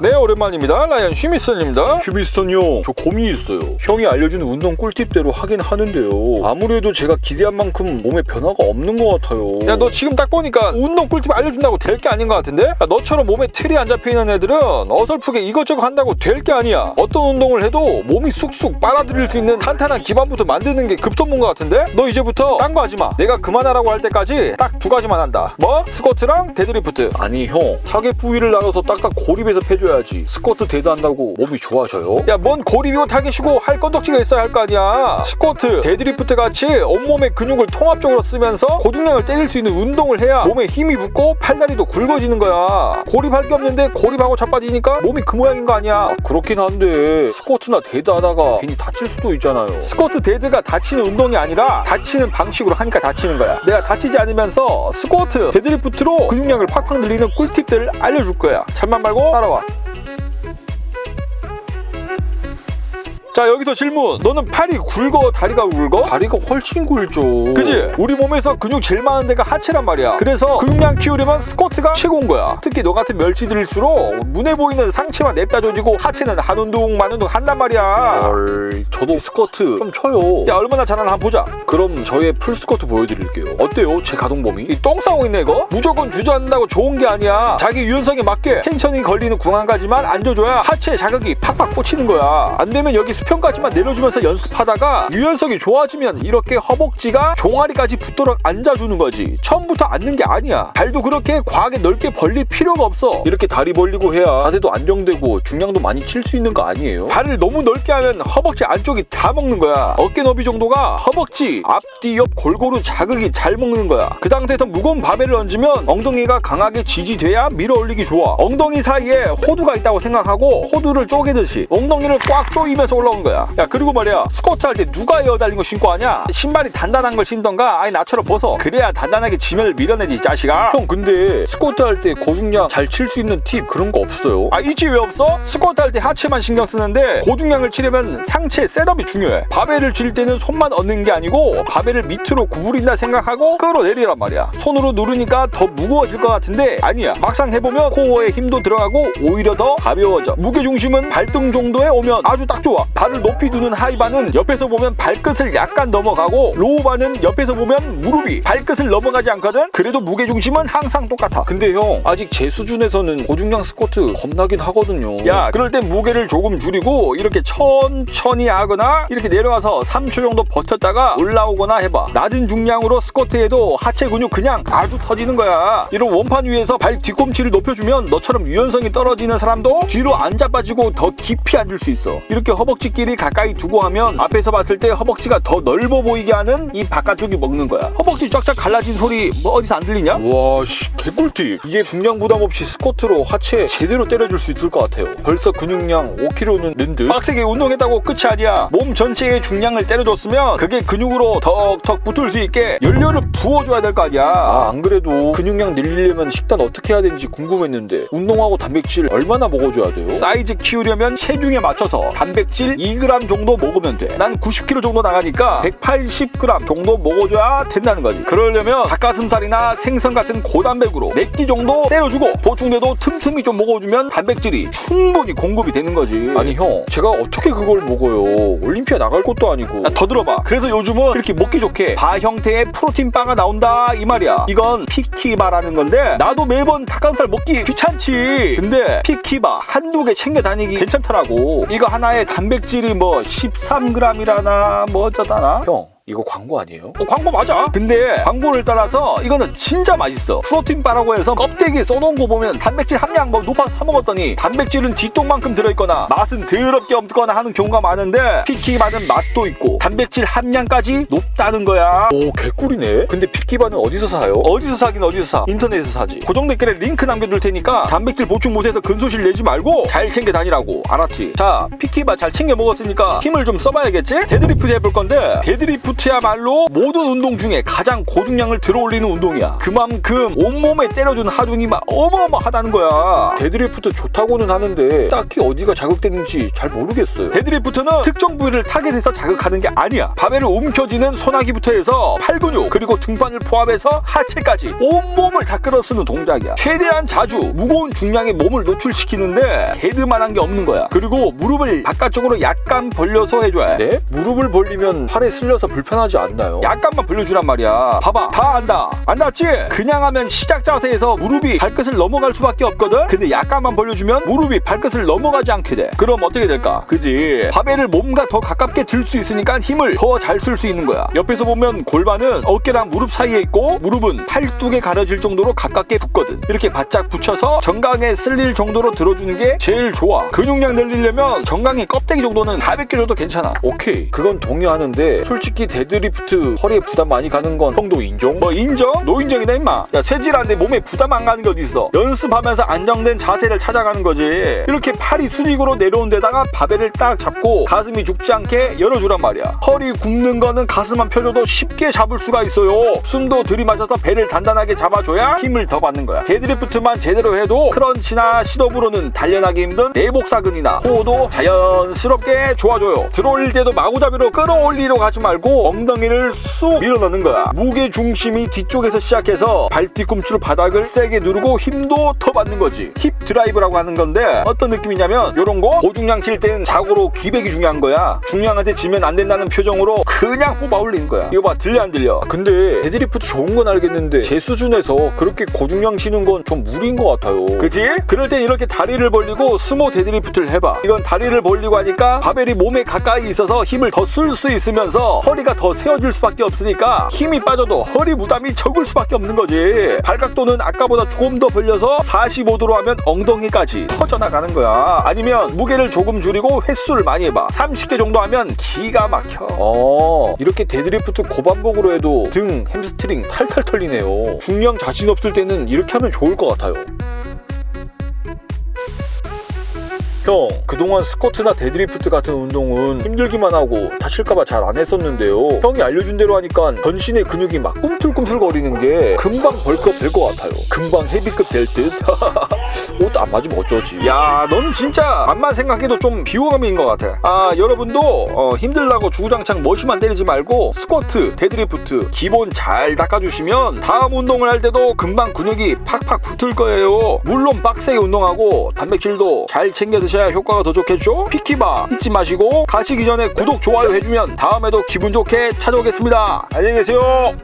네 오랜만입니다 라이언 슈미슨입니다 휴비스턴 형, 저 고민이 있어요. 형이 알려준 운동 꿀팁대로 하긴 하는데요. 아무래도 제가 기대한 만큼 몸에 변화가 없는 것 같아요. 야 너 지금 딱 보니까 운동 꿀팁 알려준다고 될 게 아닌 것 같은데? 야, 너처럼 몸에 틀이 안 잡혀있는 애들은 어설프게 이것저것 한다고 될 게 아니야 어떤 운동을 해도 몸이 쑥쑥 빨아들일 수 있는 탄탄한 기반부터 만드는 게 급선무인 것 같은데? 너 이제부터 딴 거 하지 마 내가 그만하라고 할 때까지 딱 두 가지만 한다 뭐? 스쿼트랑 데드리프트 아니 형, 타겟 부위를 나눠서 딱딱 고립해서 패 줘야지. 스쿼트 대도 한다고 몸이 좋아져요? 야 뭔 고립이고 타겟이고 할 건덕지가 있어야 할 거 아니야 스쿼트, 데드리프트 같이 온몸의 근육을 통합적으로 쓰면서 고중량을 때릴 수 있는 운동을 해야 몸에 힘이 붙고 팔다리도 굵어지는 거야 고립할 게 없는데 고립하고 자빠지니까 몸이 그 모양인 거 아니야 그렇긴 한데 스쿼트나 데드 하다가 괜히 다칠 수도 있잖아요. 스쿼트 데드가 다치는 운동이 아니라 다치는 방식으로 하니까 다치는 거야 내가 다치지 않으면서 스쿼트, 데드리프트로 근육량을 팍팍 늘리는 꿀팁들을 알려줄 거야 잠만 말고 따라와 자 여기서 질문 너는 팔이 굵어 다리가 굵어? 다리가 훨씬 굵죠. 그지? 우리 몸에서 근육 제일 많은 데가 하체란 말이야. 그래서 근육량 키우려면 스쿼트가 최고인 거야. 특히 너 같은 멸치들일수록 눈에 보이는 상체만 냅다 조지고 하체는 한 운동 만 운동 한단 말이야. 헐, 저도 스쿼트 좀 쳐요. 야 얼마나 잘하나 한번 보자. 그럼 저의 풀 스쿼트 보여드릴게요. 어때요? 제 가동 범위? 이 똥 싸고 있네 이거? 무조건 주저앉는다고 좋은 게 아니야. 자기 유연성에 맞게 텐션이 걸리는 구간까지만 앉아줘야 하체에 자극이 팍팍 꽂히는 거야. 안 되면 여기 수평까지만 내려주면서 연습하다가 유연성이 좋아지면 이렇게 허벅지가 종아리까지 붙도록 앉아주는 거지. 처음부터 앉는 게 아니야. 발도 그렇게 과하게 넓게 벌릴 필요가 없어. 이렇게 다리 벌리고 해야 자세도 안정되고 중량도 많이 칠 수 있는 거 아니에요? 발을 너무 넓게 하면 허벅지 안쪽이 다 먹는 거야. 어깨 너비 정도가 허벅지, 앞뒤, 옆 골고루 자극이 잘 먹는 거야. 그 상태에서 무거운 바벨을 얹으면 엉덩이가 강하게 지지돼야 밀어 올리기 좋아. 엉덩이 사이에 호두가 있다고 생각하고 호두를 쪼개듯이 엉덩이를 꽉 조이면서 올라 오는 거야. 야 그리고 말이야 스쿼트 할 때 누가 에어 달린 거 신고 하냐? 신발이 단단한 걸 신던가 아니 나처럼 벗어. 그래야 단단하게 지면을 밀어내지 이 자식아. 형 근데 스쿼트 할 때 고중량 잘 칠 수 있는 팁 그런 거 없어요? 아 있지 왜 없어? 스쿼트 할 때 하체만 신경 쓰는데 고중량을 치려면 상체 셋업이 중요해 바벨을 쥘 때는 손만 얻는 게 아니고 바벨을 밑으로 구부린다 생각하고 끌어내리란 말이야 손으로 누르니까 더 무거워질 것 같은데 아니야 막상 해보면 코어에 힘도 들어가고 오히려 더 가벼워져 무게 중심은 발등 정도에 오면 아주 딱 좋아 발을 높이 두는 하이바는 옆에서 보면 발끝을 약간 넘어가고 로우바는 옆에서 보면 무릎이 발끝을 넘어가지 않거든? 그래도 무게중심은 항상 똑같아. 근데 형 아직 제 수준에서는 고중량 스쿼트 겁나긴 하거든요. 야 그럴 땐 무게를 조금 줄이고 이렇게 천천히 하거나 이렇게 내려와서 3초 정도 버텼다가 올라오거나 해봐. 낮은 중량으로 스쿼트해도 하체 근육 그냥 아주 터지는 거야. 이런 원판 위에서 발 뒤꿈치를 높여주면 너처럼 유연성이 떨어지는 사람도 뒤로 안 자빠지고 더 깊이 앉을 수 있어. 이렇게 허벅지 끼리 가까이 두고 하면 앞에서 봤을 때 허벅지가 더 넓어 보이게 하는 이 바깥쪽이 먹는 거야 허벅지 쫙쫙 갈라진 소리 뭐 어디서 안 들리냐? 와 씨 개꿀팁. 이제 중량 부담 없이 스쿼트로 하체 제대로 때려줄 수 있을 것 같아요. 벌써 근육량 5kg는 는 듯. 빡세게 운동했다고 끝이 아니야. 몸 전체의 중량을 때려줬으면 그게 근육으로 턱턱 붙을 수 있게 연료를 부어줘야 될 거 아니야. 아, 안 그래도 근육량 늘리려면 식단 어떻게 해야 되는지 궁금했는데 운동하고 단백질 얼마나 먹어줘야 돼요? 사이즈 키우려면 체중에 맞춰서 단백질 2g 정도 먹으면 돼. 난 90kg 정도 나가니까 180g 정도 먹어줘야 된다는 거지. 그러려면 닭가슴살이나 생선 같은 고단백으로 4끼 정도 때려주고 보충제도 틈틈이 좀 먹어주면 단백질이 충분히 공급이 되는 거지. 아니 형 제가 어떻게 그걸 먹어요? 올림피아 나갈 것도 아니고. 야, 더 들어봐. 그래서 요즘은 이렇게 먹기 좋게 바 형태의 프로틴 바가 나온다 이 말이야. 이건 피키바라는 건데 나도 매번 닭가슴살 먹기 귀찮지. 근데 피키바 한두 개 챙겨 다니기 괜찮더라고. 이거 하나에 단백질 이 뭐 13g이라나 뭐 어쩌다나. 형 이거 광고 아니에요? 어, 광고 맞아. 근데 광고를 따라서 이거는 진짜 맛있어. 프로틴 바라고 해서 껍데기에 써놓은 거 보면 단백질 함량 뭐 높아서 사 먹었더니 단백질은 쥐똥만큼 들어있거나 맛은 더럽게 없거나 하는 경우가 많은데 피키바는 맛도 있고 단백질 함량까지 높다는 거야. 오 개꿀이네. 근데 피키바는 어디서 사요? 어디서 사긴 어디서 사? 인터넷에서 사지. 고정 댓글에 링크 남겨둘 테니까 단백질 보충 못해서 근소실 내지 말고 잘 챙겨 다니라고. 알았지? 자, 피키바 잘 챙겨 먹었으니까 힘을 좀 써봐야겠지? 데드리프트 해볼 건데 데드리프트 데드리프트야말로 모든 운동 중에 가장 고중량을 들어올리는 운동이야. 그만큼 온몸에 때려준 하중이 막 어마어마하다는 거야. 데드리프트 좋다고는 하는데 딱히 어디가 자극되는지 잘 모르겠어요. 데드리프트는 특정 부위를 타겟에서 자극하는 게 아니야. 바벨을 움켜쥐는 손아귀부터 해서 팔 근육 그리고 등판을 포함해서 하체까지 온몸을 다 끌어쓰는 동작이야. 최대한 자주 무거운 중량의 몸을 노출시키는데 데드만한 게 없는 거야. 그리고 무릎을 바깥쪽으로 약간 벌려서 해줘야 돼. 네? 무릎을 벌리면 팔에 쓸려서 불 편하지 않나요? 약간만 벌려주란 말이야. 봐봐. 다 안다. 안 닿지? 그냥 하면 시작 자세에서 무릎이 발끝을 넘어갈 수밖에 없거든? 근데 약간만 벌려주면 무릎이 발끝을 넘어가지 않게 돼. 그럼 어떻게 될까? 그지? 바벨을 몸과 더 가깝게 들 수 있으니까 힘을 더 잘 쓸 수 있는 거야. 옆에서 보면 골반은 어깨랑 무릎 사이에 있고 무릎은 팔뚝에 가려질 정도로 가깝게 붙거든. 이렇게 바짝 붙여서 정강에 쓸릴 정도로 들어주는 게 제일 좋아. 근육량 늘리려면 정강이 껍데기 정도는 가볍게 줘도 괜찮아. 오케이 그건 동의하는데 솔직히 데드리프트 허리에 부담 많이 가는 건 형도 인정? 뭐 인정? 노인정이다 임마. 야 쇠질하는데 몸에 부담 안 가는 게 어딨어? 연습하면서 안정된 자세를 찾아가는 거지. 이렇게 팔이 수직으로 내려온 데다가 바벨을 딱 잡고 가슴이 죽지 않게 열어주란 말이야. 허리 굽는 거는 가슴만 펴줘도 쉽게 잡을 수가 있어요. 숨도 들이마셔서 배를 단단하게 잡아줘야 힘을 더 받는 거야. 데드리프트만 제대로 해도 크런치나 시dob으로는 단련하기 힘든 내복사근이나 호도 자연스럽게 좋아져요. 들어올릴 때도 마구잡이로 끌어올리려 가지 말고 엉덩이를 쑥 밀어넣는 거야. 무게 중심이 뒤쪽에서 시작해서 발 뒤꿈치로 바닥을 세게 누르고 힘도 더 받는 거지. 힙 드라이브라고 하는 건데 어떤 느낌이냐면 요런 거 고중량 칠 때는 자고로 기백이 중요한 거야. 중량한테 지면 안 된다는 표정으로 그냥 뽑아 올리는 거야. 이거 봐 들려 안 들려? 근데 데드리프트 좋은 건 알겠는데 제 수준에서 그렇게 고중량 치는 건 좀 무리인 것 같아요. 그치? 그럴 땐 이렇게 다리를 벌리고 스모 데드리프트를 해봐. 이건 다리를 벌리고 하니까 바벨이 몸에 가까이 있어서 힘을 더 쓸 수 있으면서 허리가 더 세워질 수밖에 없으니까 힘이 빠져도 허리 부담이 적을 수밖에 없는 거지. 발각도는 아까보다 조금 더 벌려서 45도로 하면 엉덩이까지 터져나가는 거야. 아니면 무게를 조금 줄이고 횟수를 많이 해봐. 30개 정도 하면 기가 막혀. 어 이렇게 데드리프트 고반복으로 해도 등 햄스트링 탈탈 털리네요 중량 자신 없을 때는 이렇게 하면 좋을 것 같아요 형 그동안 스쿼트나 데드리프트 같은 운동은 힘들기만 하고 다칠까봐 잘 안 했었는데요 형이 알려준 대로 하니까 전신의 근육이 막 꿈틀꿈틀 거리는 게 금방 벌크업 될 것 같아요 금방 헤비급 될듯 옷안 맞으면 어쩌지 야, 너는 진짜 암만 생각해도 좀 비호감인 것 같아. 아, 여러분도 어, 힘들다고 주구장창 머시만 때리지 말고 스쿼트, 데드리프트 기본 잘 닦아주시면 다음 운동을 할 때도 금방 근육이 팍팍 붙을 거예요. 물론 빡세게 운동하고 단백질도 잘 챙겨 드셔야 효과가 더 좋겠죠? 피키바 잊지 마시고 가시기 전에 구독, 좋아요 해주면 다음에도 기분 좋게 찾아오겠습니다. 안녕히 계세요.